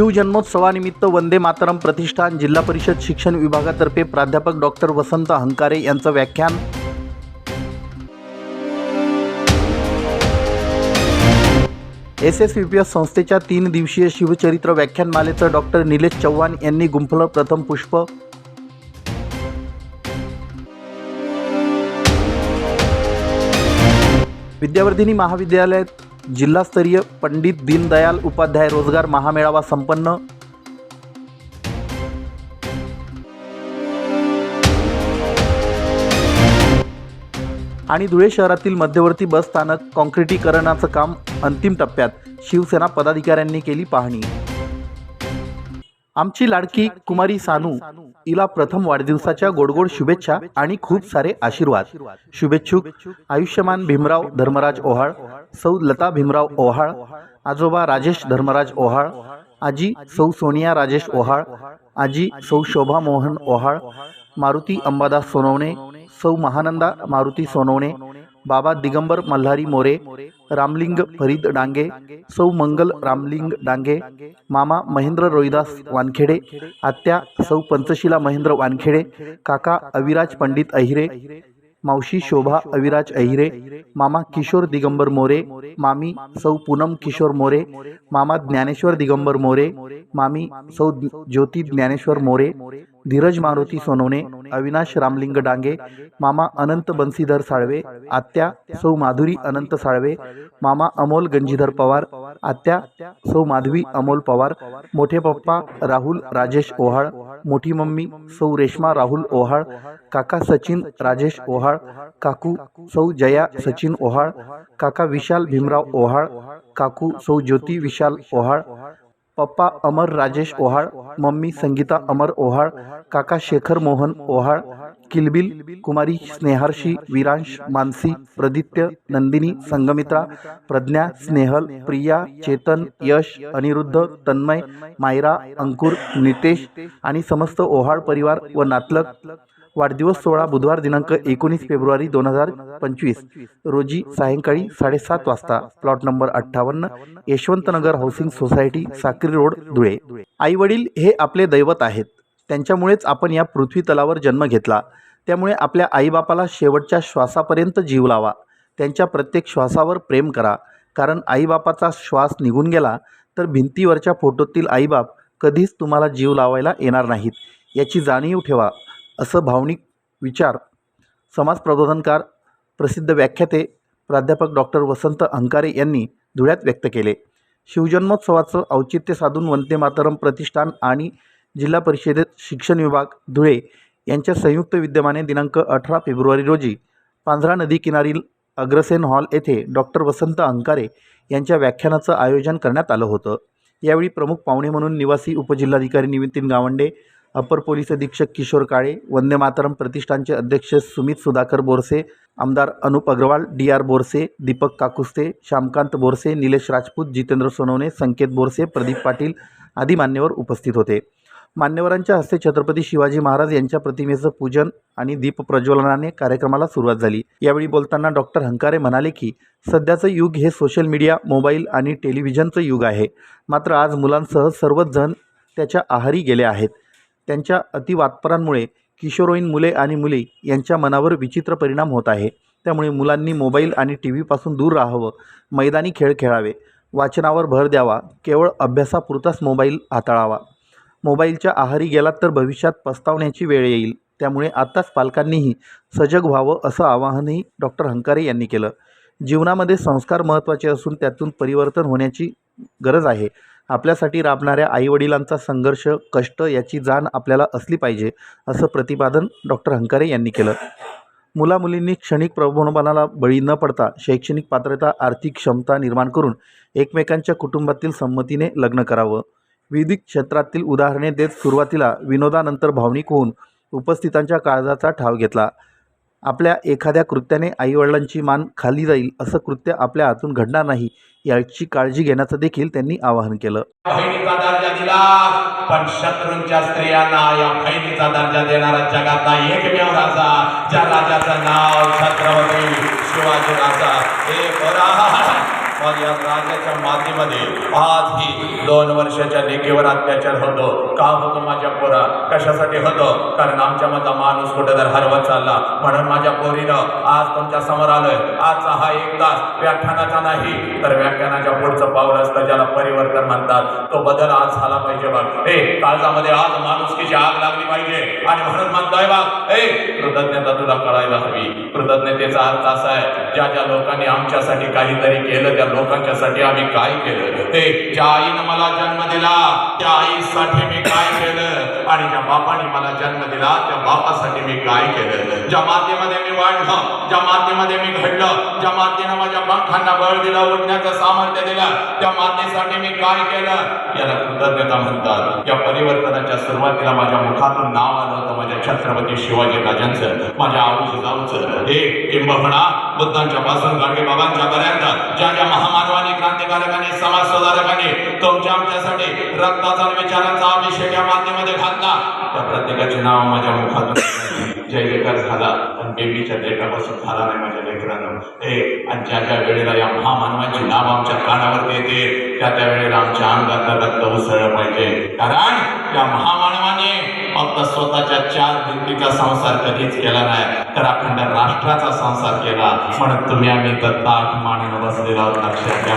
शिवजन्मोत्सवानिमित्त वंदे मातरम प्रतिष्ठान जिल्हा परिषद शिक्षण विभागातर्फे प्राध्यापक डॉक्टर वसंत हंकारे यांचं व्याख्यान. S S V P S संस्थेच्या तीन दिवसीय शिवचरित्र व्याख्यानमालेचं डॉक्टर निलेश चव्हाण यांनी गुंफलं प्रथम पुष्प. विद्यावर्धिनी महाविद्यालयात जिल्हास्तरीय पंडित दीनदयाल उपाध्याय रोजगार महामेळावा संपन्न. आणि धुळे शहरातील मध्यवर्ती बस स्थानक काँक्रिटीकरणाचं काम अंतिम टप्प्यात शिवसेना पदाधिकाऱ्यांनी केली पाहणी. आमची लाडकी कुमारी सानू हिला प्रथम वाढदिवसाच्या गोडगोड शुभेच्छा आणि खूप सारे आशीर्वाद. शुभेच्छुक आयुष्यमान भीमराव धर्मराज ओहाळ. सौ लता भीमराव ओहाळ आजोबा राजेश धर्मराज ओहाळ आजी सौ सोनिया राजेश ओहाळ आजी सौ शोभा मोहन ओहाळ मारुती अंबादास सोनवणे सौ महानंदा मारुती सोनवणे बाबा दिगंबर मल्हारी मोरे रामलिंग फरीद डांगे सौ मंगल रामलिंग डांगे मामा महेंद्र रोहिदास वानखेडे आत्या सौ पंचशिला महेंद्र वानखेडे काका अविराज पंडित अहिरे मावशी शोभा अविराज अहिरे मामा किशोर दिगंबर मोरे मामी सौ पूनम किशोर मोरे मामा ज्ञानेश्वर दिगंबर मोरे मामी सौ ज्योती ज्ञानेश्वर मोरे धीरज मारुती सोनवणे अविनाश रामलिंग डांगे मामा अनंत बंसीधर साळवे आत्या सौ माधुरी अनंत साळवे मामा अमोल गंजीधर पवार आत्या सौ माधवी अमोल पवार मोठे पप्पा राहुल राजेश ओहाळ मोठी मम्मी सौ रेश्मा राहुल ओहाळ काका सचिन राजेश ओहाळ काकू सौ जया सचिन ओहाळ काका विशाल भीमराव ओहाळ काकू सौ ज्योती विशाल ओहाळ पप्पा अमर राजेश ओहाळ मम्मी संगीता अमर ओहाळ काका शेखर मोहन ओहाळ किलबिल कुमारी स्नेहर्षी विरांश मानसी प्रदित्य नंदिनी संगमित्रा प्रज्ञा स्नेहल प्रिया चेतन यश अनिरुद्ध तन्मय मायरा अंकुर नितेश आणि समस्त ओहाळ परिवार व नातलग वाढदिवस सोहळा बुधवार दिनांक एकोणीस फेब्रुवारी दोन हजार पंचवीस रोजी सायंकाळी साडेसात वाजता. प्लॉट नंबर अठ्ठावन्न Yashwantnagar housing society Sakri road Dhule. आई वडील हे आपले दैवत आहेत. त्यांच्यामुळेच आपण या पृथ्वी तलावर जन्म घेतला. त्यामुळे आपल्या आईबापाला शेवटच्या श्वासापर्यंत जीव लावा. त्यांच्या प्रत्येक श्वासावर प्रेम करा. कारण आईबापाचा श्वास निघून गेला तर भिंतीवरच्या फोटोतील आईबाप कधीच तुम्हाला जीव लावायला येणार नाहीत. याची जाणीव ठेवा. असं भावनिक विचार समाज प्रबोधनकार प्रसिद्ध व्याख्याते प्राध्यापक डॉक्टर वसंत अंकारे यांनी धुळ्यात व्यक्त केले. शिवजन्मोत्सवाचं औचित्य साधून वंदे मातरम प्रतिष्ठान आणि जिल्हा परिषदेत शिक्षण विभाग धुळे यांच्या संयुक्त विद्यमाने दिनांक अठरा फेब्रुवारी रोजी पांझरा नदी किनारील अग्रसेन हॉल येथे डॉक्टर वसंत अंकारे यांच्या व्याख्यानाचं आयोजन करण्यात आलं होतं. यावेळी प्रमुख पाहुणे म्हणून निवासी उपजिल्हाधिकारी नितीन गावंडे अपर पोलीस अधीक्षक किशोर काळे वंदे मातरम प्रतिष्ठानचे अध्यक्ष सुमित सुधाकर बोरसे आमदार अनुप अग्रवाल डी आर बोरसे दीपक काकुस्ते श्यामकांत बोरसे निलेश राजपूत जितेंद्र सोनवणे संकेत बोरसे प्रदीप पाटील आदी मान्यवर उपस्थित होते. मान्यवरांच्या हस्ते छत्रपती शिवाजी महाराज यांच्या प्रतिमेचं पूजन आणि दीप प्रज्वलनाने कार्यक्रमाला सुरुवात झाली. यावेळी बोलताना डॉक्टर हंकारे म्हणाले की सध्याचं युग हे सोशल मीडिया मोबाईल आणि टेलिव्हिजनचं युग आहे. मात्र आज मुलांसह सर्वच जण त्याच्या आहारी गेले आहेत. त्यांच्या अतिवात्परांमुळे किशोरवयीन मुले आणि मुली यांच्या मनावर विचित्र परिणाम होत आहे. त्यामुळे मुलांनी मोबाईल आणि टी व्हीपासून दूर राहावं मैदानी खेळ खेळावे वाचनावर भर द्यावा केवळ अभ्यासापुरताच मोबाईल हाताळावा. मोबाईलच्या आहारी गेलात तर भविष्यात पस्तावण्याची वेळ येईल. त्यामुळे आत्ताच पालकांनीही सजग व्हावं असं आवाहनही डॉक्टर हंकारे यांनी केलं. जीवनामध्ये संस्कार महत्त्वाचे असून त्यातून परिवर्तन होण्याची गरज आहे. आपल्यासाठी राबणाऱ्या आईवडिलांचा संघर्ष कष्ट याची जाण आपल्याला असली पाहिजे असं प्रतिपादन डॉक्टर हंकारे यांनी केलं. मुलामुलींनी क्षणिक प्रबोधनाला बळी न पडता शैक्षणिक पात्रता आर्थिक क्षमता निर्माण करून एकमेकांच्या कुटुंबातील संमतीने लग्न करावं. विविध क्षेत्रातील उदाहरणे देत सुरुवातीला विनोदानंतर भावनिक होऊन उपस्थितांच्या काळजाचा ठाव घेतला. आपल्या एखाद्या कृत्याने आईवडिलांची मान खाली जाईल असं कृत्य आपल्या हातून घडणार नाही याची काळजी घेण्याचं देखील त्यांनी आवाहन केलं. बहिणीचा दर्जा दिला पण शत्रूंच्या स्त्रियांना या बहिणीचा दर्जा देणारा जगातला एकमेव राजा ज्या राजाचं नाव छत्रपती शिवाजी राजा. हे बरा. मग या मातीमध्ये आज ही दोन वर्षाच्या लेकीवर अत्याचार होतो. का होतो माझ्या पोरा? कशासाठी होतो? कारण आमच्या मधला माणूस कुठे तर हरवत चालला. म्हणून माझ्या पोरीनं आज तुमच्यासमोर आलोय. आजचा हा एक तास व्याख्यानाचा नाही तर व्याख्यानाच्या पुढचं पाऊल असतं ज्याला परिवर्तन म्हणतात. तो बदल आज झाला पाहिजे बाग ए काळजामध्ये आज माणुसकीची आग लागली पाहिजे. आणि म्हणून म्हणतोय बाग ए कृतज्ञता तुला कळायला हवी. कृतज्ञतेचा अर्थ असा आहे ज्या ज्या लोकांनी आमच्यासाठी काहीतरी केलं त्या लोकांच्यासाठी आम्ही काय केलं? ते ज्या आईनं मला जन्म दिला त्या आईसाठी मी काय केलं? आणि ज्या बापाने मला जन्म दिला त्या बापासाठी मी काय केलं? ज्या मातेमध्ये मी वाढलं ज्या मातेमध्ये मी घडलं ज्या मातेनं माझ्या पंखांना बळ दिलं उठण्याचं सामर्थ्य दिलं त्या मातेसाठी मी काय केलं? याला कृतज्ञता म्हणतात. या परिवर्तनाच्या सुरुवातीला माझ्या मुखातून नाव आलं होतं माझ्या छत्रपती शिवाजी राजांचं. माझ्या आऊजीजाऊचं हे किंबहुना बुद्धांच्या पासून गाडगे बाबांच्या पर्यंत ज्या ज्या महामानवाने क्रांतिकारकाने समाज सुधारकाने तुमच्या आमच्यासाठी रक्ताचा आणि विचारांचा अभिषेक या मातेमध्ये घातला त्या प्रत्येकाचे नाव माझ्या मुखातून जय जयकार झाला पण बेबीच्या देठापासून झाला नाही माझ्या लेकरानं. हे आणि ज्या ज्या वेळेला या महामानवांची नाव आमच्या कानावरती येते त्या त्या वेळेला आमच्या अंगातलं रक्त उसळलं पाहिजे. कारण या महामानवाने फक्त स्वतःच्या चार भिंतीचा संसार कधीच केला नाही. तर अखंड राष्ट्राचा संसार केला. म्हणून तुम्ही आम्ही तर ताट मानेनं बसलेला आहोत. लक्षात घ्या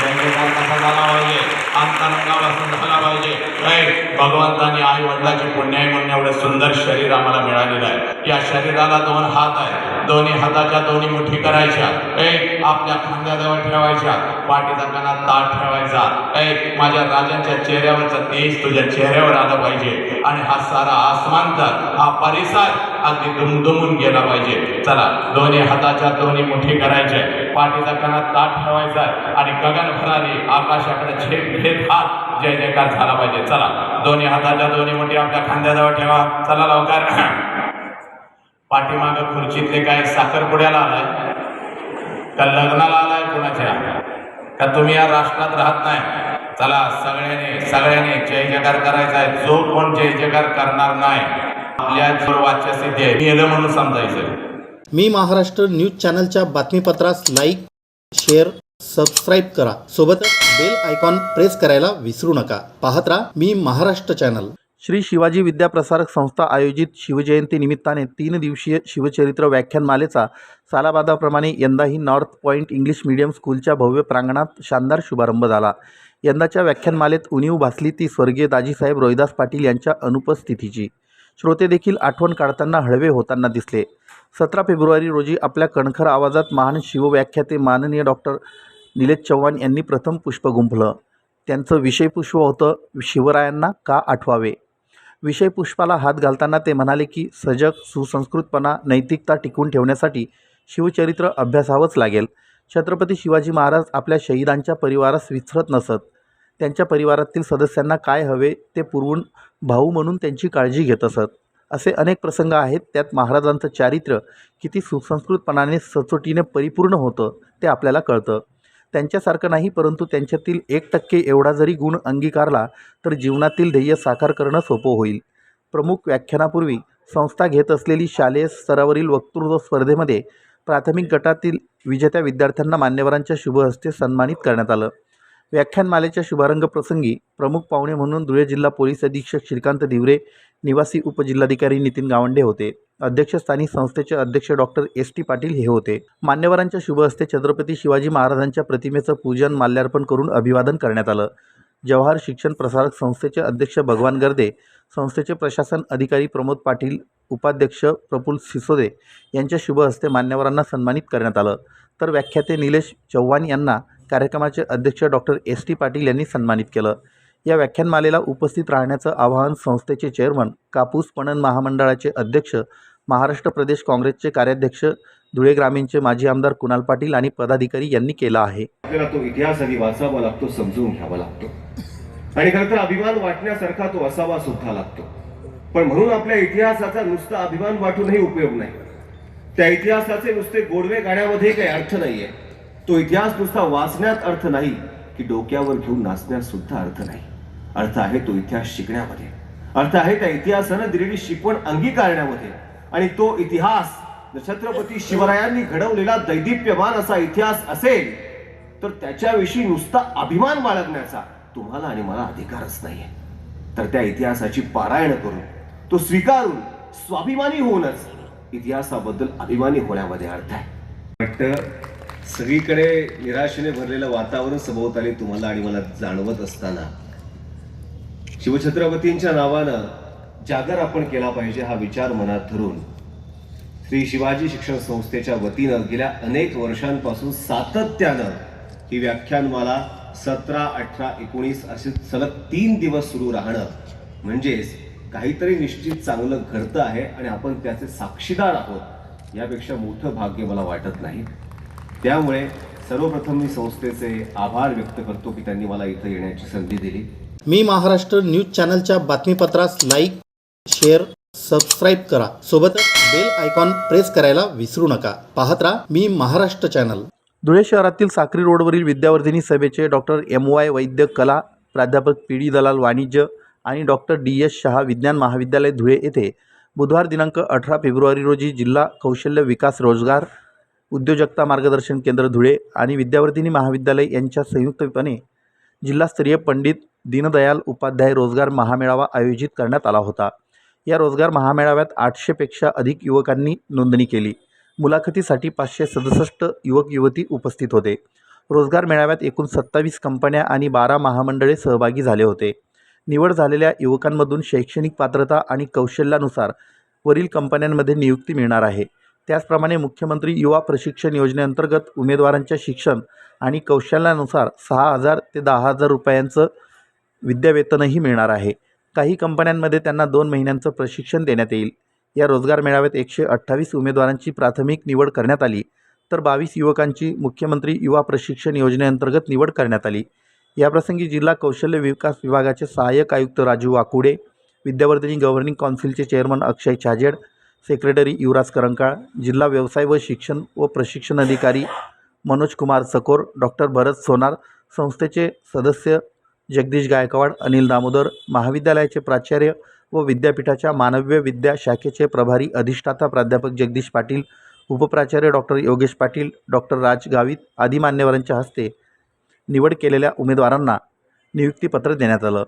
कसा झाला पाहिजे? अंतरंगापासून झाला पाहिजे. काय भगवंतानी आई वडिलाची पुण्याई म्हणून एवढं सुंदर शरीर आम्हाला मिळालेलं आहे. या शरीराला दोन हात आहे दोन्ही हाताच्या दोन्ही मुठी करायच्या. ऐ आपल्या खांद्याजवळ ठेवायच्या. पाठीचा कणा ताट ठेवायचा. ऐ माझ्या राजांच्या चेहऱ्यावरचा तेज तुझ्या चेहऱ्यावर आलं पाहिजे. आणि हा सारा आसमानचा हा परिसर अगदी दुमदुमून गेला पाहिजे. चला दोन्ही हाताच्या दोन्ही मुठी करायचे. पाठीचा कणा ताट ठेवायचा आणि गगन भरारी आकाशाकडे झेप घेत हात जय जयकार झाला पाहिजे. चला दोन्ही हाताच्या दोन्ही मुठी आपल्या खांद्याजवळ ठेवा. चला लवकर. पाठीमागं खुर्चीतले काय साखरपुड्याला आलाय. का लग्नाला आलाय कुणाच्या? का तुम्ही या राष्ट्रात राहत नाही? चला सगळ्याने सगळ्याने जय जयकार करायचा आहे. जो कोण जय जयकार करणार नाही आपल्या जोर स्थिती आहे. गेलं म्हणून समजायचं मी महाराष्ट्र न्यूज चॅनलच्या बातमीपत्रास लाईक शेअर सबस्क्राईब करा. सोबतच बेल आयकॉन प्रेस करायला विसरू नका. पाहत राहा मी महाराष्ट्र चॅनल. श्री शिवाजी विद्याप्रसारक संस्था आयोजित शिवजयंती निमित्ताने तीन दिवसीय शिवचरित्र व्याख्यानमालेचा सालाबादाप्रमाणे यंदाही नॉर्थ पॉईंट इंग्लिश मीडियम स्कूलच्या भव्य प्रांगणात शानदार शुभारंभ झाला. यंदाच्या व्याख्यानमालेत उणीव भासली ती स्वर्गीय दाजीसाहेब रोहिदास पाटील यांच्या अनुपस्थितीची. श्रोते देखील आठवण काढताना हळवे होताना दिसले. सतरा फेब्रुवारी रोजी आपल्या कणखर आवाजात महान शिवव्याख्याते माननीय डॉक्टर निलेश चव्हाण यांनी प्रथम पुष्प गुंफलं. त्यांचं विषयपुष्प होतं शिवरायांना का आठवावे? विषय पुष्पाला हात घालताना ते म्हणाले की सजग सुसंस्कृतपणा नैतिकता टिकवून ठेवण्यासाठी शिवचरित्र अभ्यासावंच लागेल. छत्रपती शिवाजी महाराज आपल्या शहीदांच्या परिवारास विसरत नसत. त्यांच्या परिवारातील सदस्यांना काय हवे ते पुरवून भाऊ म्हणून त्यांची काळजी घेत असत. असे अनेक प्रसंग आहेत त्यात महाराजांचं चारित्र्य किती सुसंस्कृतपणाने सचोटीने परिपूर्ण होतं ते आपल्याला कळतं. त्यांच्यासारखं नाही परंतु त्यांच्यातील एक टक्के एवढा जरी गुण अंगीकारला तर जीवनातील ध्येय साकार करणं सोपं होईल. प्रमुख व्याख्यानापूर्वी संस्था घेत असलेली शालेय स्तरावरील वक्तृत्व स्पर्धेमध्ये प्राथमिक गटातील विजेत्या विद्यार्थ्यांना मान्यवरांच्या शुभहस्ते सन्मानित करण्यात आलं. व्याख्यानमालेच्या शुभारंभ प्रसंगी प्रमुख पाहुणे म्हणून धुळे जिल्हा पोलीस अधीक्षक श्रीकांत दिवरे निवासी उपजिल्हाधिकारी नितीन गावंडे होते. अध्यक्षस्थानी संस्थेचे अध्यक्ष डॉक्टर एस टी पाटील हे होते. मान्यवरांच्या शुभहस्ते छत्रपती शिवाजी महाराजांच्या प्रतिमेचं पूजन माल्यार्पण करून अभिवादन करण्यात आलं. जवाहर शिक्षण प्रसारक संस्थेचे अध्यक्ष भगवान गर्दे संस्थेचे प्रशासन अधिकारी प्रमोद पाटील उपाध्यक्ष प्रफुल्ल सिसोदे यांच्या शुभहस्ते मान्यवरांना सन्मानित करण्यात आलं. तर व्याख्याते निलेश चव्हाण यांना कार्यक्रमाचे अध्यक्ष डॉक्टर एस टी पाटील यांनी सन्मानित केलं. या व्याख्यानमालेला उपस्थित राहण्याचं आवाहन संस्थेचे चेअरमन कापूस पणन महामंडळाचे अध्यक्ष महाराष्ट्र प्रदेश काँग्रेसचे कार्याध्यक्ष धुळे ग्रामीणचे माजी आमदार कुणाल पाटील आणि पदाधिकारी यांनी केला आहे. आपल्याला तो इतिहास आधी वाचावा लागतो समजून घ्यावा लागतो. आणि खरं तर अभिमान वाटण्यासारखा तो असावा सुद्धा लागतो. पण म्हणून आपल्या इतिहासाचा नुसता अभिमान वाटूनही उपयोग नाही. त्या इतिहासाचे नुसते गोडवे गाण्यामध्ये काही अर्थ नाहीये. तो इतिहास नुसता वाचण्यात अर्थ नाही की डोक्यावर घेऊन नाचण्यात सुद्धा अर्थ नाही. अर्थ आहे तो इतिहास शिकण्यामध्ये. अर्थ आहे त्या इतिहासानं दिलेली शिकवण अंगीकारण्यामध्ये. आणि तो इतिहास छत्रपती शिवरायांनी घडवलेला दैदिप्यमान असा इतिहास असेल तर त्याच्याविषयी नुसता अभिमान बाळगण्याचा तुम्हाला आणि मला अधिकारच नाहीये. तर त्या इतिहासाची पारायण करून तो स्वीकारून स्वाभिमानी होऊनच इतिहासाबद्दल अभिमानी होण्यामध्ये अर्थ आहे. वाटतं सगळीकडे निराशेने भरलेलं वातावरण सभोवताली तुम्हाला आणि मला जाणवत असताना. शिवछत्रपतींच्या नावानं जागर आपण केला पाहिजे हा विचार मनात धरून श्री शिवाजी शिक्षण संस्थेच्या वतीनं गेल्या अनेक वर्षांपासून सातत्यानं ही व्याख्यानमाला सतरा अठरा एकोणीस असे सलग तीन दिवस सुरू राहणं म्हणजेच काहीतरी निश्चित चांगलं घडतं आहे आणि आपण त्याचे साक्षीदार आहोत यापेक्षा मोठं भाग्य मला वाटत नाही. त्यामुळे सर्वप्रथम मी संस्थेचे आभार व्यक्त करतो की त्यांनी मला इथं येण्याची संधी दिली. मी महाराष्ट्र न्यूज चॅनलच्या बातमीपत्रास लाईक शेअर सबस्क्राईब करा. सोबतच बेल आयकॉन प्रेस करायला विसरू नका. पाहत राहा मी महाराष्ट्र चॅनल. धुळे शहरातील साक्री रोडवरील विद्यावर्धिनी सभेचे डॉक्टर एम वाय वैद्य कला प्राध्यापक पी डी दलाल वाणिज्य आणि डॉक्टर डी एस शहा विज्ञान महाविद्यालय धुळे येथे बुधवार दिनांक अठरा फेब्रुवारी रोजी जिल्हा कौशल्य विकास रोजगार उद्योजकता मार्गदर्शन केंद्र धुळे आणि विद्यावर्धिनी महाविद्यालय यांच्या संयुक्तपणे जिल्हास्तरीय पंडित दीनदयाल उपाध्याय रोजगार महामेळावा आयोजित करण्यात आला होता. या रोजगार महामेळाव्यात आठशेपेक्षा अधिक युवकांनी नोंदणी केली. मुलाखतीसाठी पाचशे सदुसष्ट युवक युवती उपस्थित होते. रोजगार मेळाव्यात एकूण सत्तावीस कंपन्या आणि बारा महामंडळे सहभागी झाले होते. निवड झालेल्या युवकांमधून शैक्षणिक पात्रता आणि कौशल्यानुसार वरील कंपन्यांमध्ये नियुक्ती मिळणार आहे. त्याचप्रमाणे मुख्यमंत्री युवा प्रशिक्षण योजनेअंतर्गत उमेदवारांच्या शिक्षण आणि कौशल्यानुसार सहा हजार ते दहा हजार रुपयांचं विद्यावेतनही मिळणार आहे. काही कंपन्यांमध्ये त्यांना दोन महिन्यांचं प्रशिक्षण देण्यात येईल. या रोजगार मेळाव्यात एकशे अठ्ठावीस उमेदवारांची प्राथमिक निवड करण्यात आली. तर बावीस युवकांची मुख्यमंत्री युवा प्रशिक्षण योजनेअंतर्गत निवड करण्यात आली. याप्रसंगी जिल्हा कौशल्य विकास विभागाचे सहाय्यक आयुक्त राजू वाकुडे विद्यावर्धिनी गव्हर्निंग काउन्सिलचे चेअरमन अक्षय छाजेड सेक्रेटरी युवराज करंकाळ जिल्हा व्यवसाय व शिक्षण व प्रशिक्षण अधिकारी मनोज कुमार सकोर डॉक्टर भरत सोनार संस्थेचे सदस्य जगदीश गायकवाड अनिल दामोदर महाविद्यालयाचे प्राचार्य व विद्यापीठाच्या मानव्य विद्या शाखेचे प्रभारी अधिष्ठाता प्राध्यापक जगदीश पाटील उपप्राचार्य डॉक्टर योगेश पाटील डॉक्टर राज गावित आदी मान्यवरांच्या हस्ते निवड केलेल्या उमेदवारांना नियुक्तीपत्र देण्यात आलं.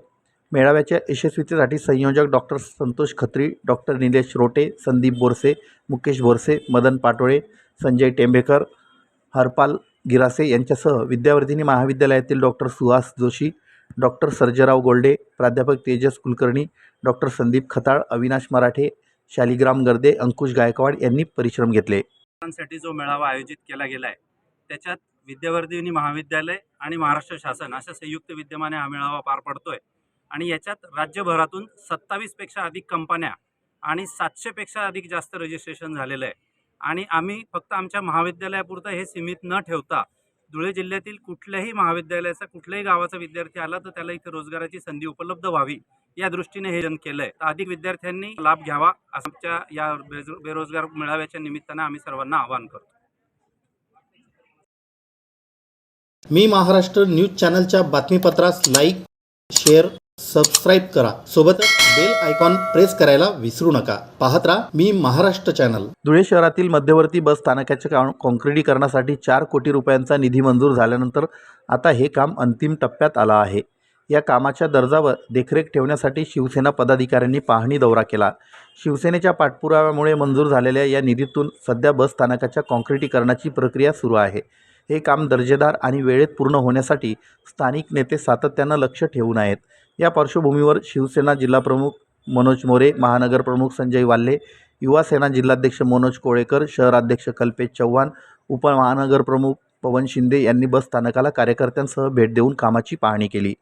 मेळाव्याच्या यशस्वीतेसाठी संयोजक डॉक्टर संतोष खत्री डॉक्टर निलेश रोटे संदीप बोरसे मुकेश बोरसे मदन पाटोळे संजय टेंबेकर हरपाल गिरासे यांच्यासह विद्यावर्धिनी महाविद्यालयातील डॉक्टर सुहास जोशी डॉक्टर सर्जराव गोल्डे प्राध्यापक तेजस कुलकर्णी डॉक्टर संदीप खताळ अविनाश मराठे शालिग्राम गर्दे अंकुश गायकवाड यांनी परिश्रम घेतले. साठी जो मेळावा आयोजित केला गेला आहे त्याच्यात विद्यावर्धिनी महाविद्यालय आणि महाराष्ट्र शासन अशा संयुक्त विद्यमाने हा मेळावा पार पडतोय. आणि याच्यात राज्यभरातून सत्तावीसपेक्षा अधिक कंपन्या आणि सातशेपेक्षा अधिक जास्त रजिस्ट्रेशन झालेलं आहे. आणि आम्ही फक्त आमच्या महाविद्यालयापुरतं हे सीमित न ठेवता धुळे जिल्ह्यातील कुठल्याही महाविद्यालयाचा कुठल्याही गावाचा विद्यार्थी आला तर त्याला इथे रोजगाराची संधी उपलब्ध व्हावी या दृष्टीने हे जन केलं आहे तर अधिक विद्यार्थ्यांनी लाभ घ्यावा आमच्या या बेरोजगार मेळाव्याच्या निमित्तानं आम्ही सर्वांना आवाहन करतो. मी महाराष्ट्र न्यूज चॅनलच्या बातमीपत्रास लाईक शेअर सबस्क्राईब करा. सोबतच बेल आयकॉन प्रेस करायला विसरू नका. पाहत राहा मी महाराष्ट्र चॅनल धुळे शहरातील मध्यवर्ती बस स्थानकाच्या कॉन्क्रिटीकरणासाठी चार कोटी रुपयांचा निधी मंजूर झाल्यानंतर आता हे काम अंतिम टप्प्यात आलं आहे. या कामाच्या दर्जावर देखरेख ठेवण्यासाठी शिवसेना पदाधिकाऱ्यांनी पाहणी दौरा केला. शिवसेनेच्या पाठपुराव्यामुळे मंजूर झालेल्या या निधीतून सध्या बस स्थानकाच्या काँक्रिटीकरणाची प्रक्रिया सुरू आहे. हे काम दर्जेदार आणि वेळेत पूर्ण होण्यासाठी स्थानिक नेते सातत्यानं लक्ष ठेवून आहेत. या पार्श्वभूमीवर शिवसेना जिल्हाप्रमुख मनोज मोरे महानगर प्रमुख संजय वाल्हे युवा सेना जिल्हाध्यक्ष मनोज कोळेकर शहराध्यक्ष कल्पेश चव्हाण उपमहानगरप्रमुख पवन शिंदे यांनी बस स्थानकाला कार्यकर्त्यांसह भेट देऊन कामाची पाहणी केली.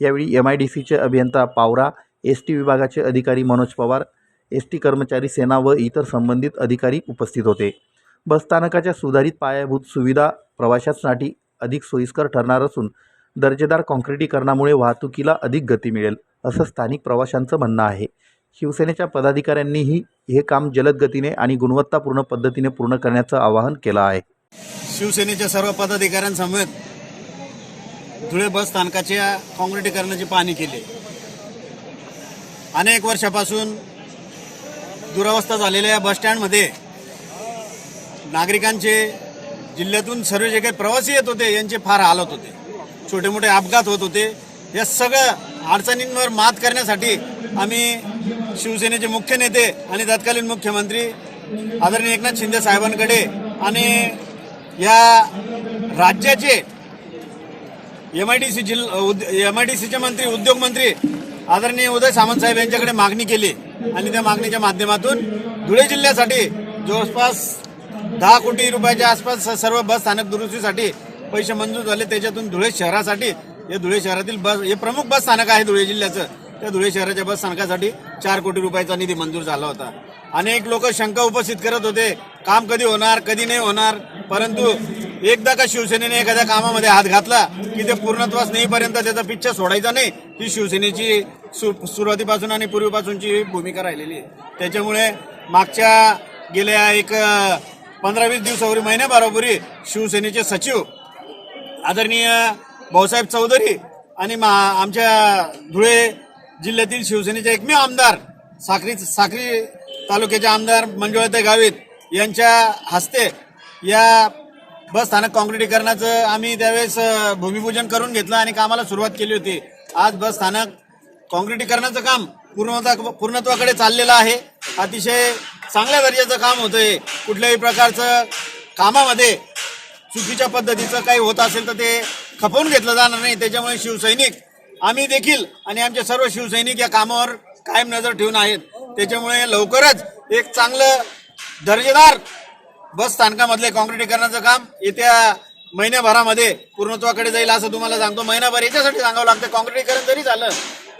यावेळी एम आय डी सीचे अभियंता पावरा एस टी विभागाचे अधिकारी मनोज पवार एस टी कर्मचारी सेना व इतर संबंधित अधिकारी उपस्थित होते. बसस्थानकाच्या सुधारित पायाभूत सुविधा प्रवाशांसाठी अधिक सोयीस्कर ठरणार असून दर्जेदार काँक्रिटीकरणामुळे वाहतुकीला अधिक गती मिळेल असं स्थानिक प्रवाशांचं म्हणणं आहे. शिवसेनेच्या पदाधिकाऱ्यांनीही हे काम जलद गतीने आणि गुणवत्तापूर्ण पद्धतीने पूर्ण करण्याचं आवाहन केलं आहे. शिवसेनेच्या सर्व पदाधिकाऱ्यांसमवेत धुळे बस स्थानकाच्या काँक्रिटीकरणाची पाहणी केली. अनेक वर्षापासून दुरावस्था झालेल्या या बसस्टँडमध्ये नागरिकांचे जिल्ह्यातून सर्व जे काही प्रवासी येत होते यांचे फार हालत होते. छोटे मोठे अपघात होत होते. या सगळं अडचणींवर मात करण्यासाठी आम्ही शिवसेनेचे मुख्य नेते आणि तत्कालीन मुख्यमंत्री आदरणीय एकनाथ शिंदे साहेबांकडे आणि या राज्याचे एम आय डी सी जिल्हा एम आय डी सीचे मंत्री उद्योग मंत्री आदरणीय उदय सामंत साहेब यांच्याकडे मागणी केली आणि त्या मागणीच्या माध्यमातून धुळे जिल्ह्यासाठी जवळपास दहा कोटी रुपयाच्या आसपास सर्व बस स्थानक दुरुस्तीसाठी पैसे मंजूर झाले त्याच्यातून धुळे शहरासाठी हे धुळे शहरातील बस हे प्रमुख बस स्थानक आहे धुळे जिल्ह्याचं. त्या धुळे शहराच्या बस स्थानकासाठी चार कोटी रुपयाचा निधी मंजूर झाला होता. अनेक लोक शंका उपस्थित करत होते काम कधी होणार कधी नाही होणार परंतु एकदा का शिवसेनेने एखाद्या कामामध्ये हात घातला की ते पूर्णत्वास नेईपर्यंत त्याचा पिच्छा सोडायचा नाही ही शिवसेनेची सु- सुरुवातीपासून आणि पूर्वीपासूनची भूमिका राहिलेली आहे. त्याच्यामुळे मागच्या गेल्या एक पंधरा वीस दिवसापूर्वी महिन्याभरापूर्वी शिवसेनेचे सचिव आदरणीय भाऊसाहेब चौधरी आणि मा आमच्या धुळे जिल्ह्यातील शिवसेनेचे एकमेव आमदार साखरी साखरी तालुक्याचे आमदार मंजुळाताई गावित यांच्या हस्ते या बस स्थानक काँक्रिटीकरणाचं आम्ही त्यावेळेस भूमिपूजन करून घेतलं आणि कामाला सुरुवात केली होती. आज बस स्थानक काँक्रिटीकरणाचं काम पूर्णता पूर्णत्वाकडे चाललेलं आहे. अतिशय चांगल्या दर्जाचं काम होतं आहे कुठल्याही प्रकारचं कामामध्ये चुकीच्या पद्धतीचं काही होत असेल तर ते खपवून घेतलं जाणार नाही. त्याच्यामुळे शिवसैनिक आम्ही देखील आणि आमचे सर्व शिवसैनिक या कामावर कायम नजर ठेवून आहेत. त्याच्यामुळे लवकरच एक चांगलं दर्जेदार बस स्थानकामधले काँक्रिटीकरणाचं काम येत्या महिन्याभरामध्ये पूर्णत्वाकडे जाईल असं तुम्हाला सांगतो. महिनाभर याच्यासाठी सांगावं लागतं. काँक्रिटीकरण जरी झालं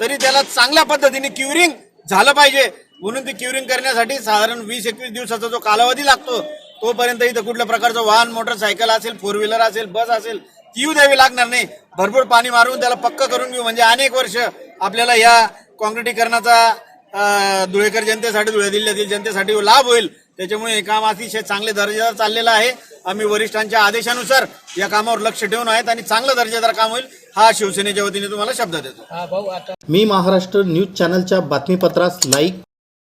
तरी त्याला चांगल्या पद्धतीने क्युरिंग झालं पाहिजे. म्हणून ती क्युरिंग करण्यासाठी साधारण वीस एकवीस दिवसाचा जो कालावधी लागतो तोपर्यंत इथं कुठल्या प्रकारचं वाहन मोटरसायकल असेल फोर व्हीलर असेल बस असेल ती येऊ द्यावी लागणार नाही. भरपूर पाणी मारून त्याला पक्क करून घेऊ. म्हणजे अनेक वर्ष आपल्याला या काँक्रिटीकरणाचा अं, धुळेकर जनतेसाठी धुळे जिल्ह्यातील जनतेसाठी लाभ होईल. त्याच्यामुळे हे काम अतिशय चांगले दर्जेदार चाललेलं आहे. आम्ही वरिष्ठांच्या आदेशानुसार या कामावर लक्ष ठेवून आहेत आणि चांगलं दर्जेदार काम होईल हा शिवसेनेच्या वतीने तुम्हाला शब्द देतो. मी महाराष्ट्र न्यूज चॅनलच्या बातमीपत्रास लाईक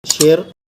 शेअर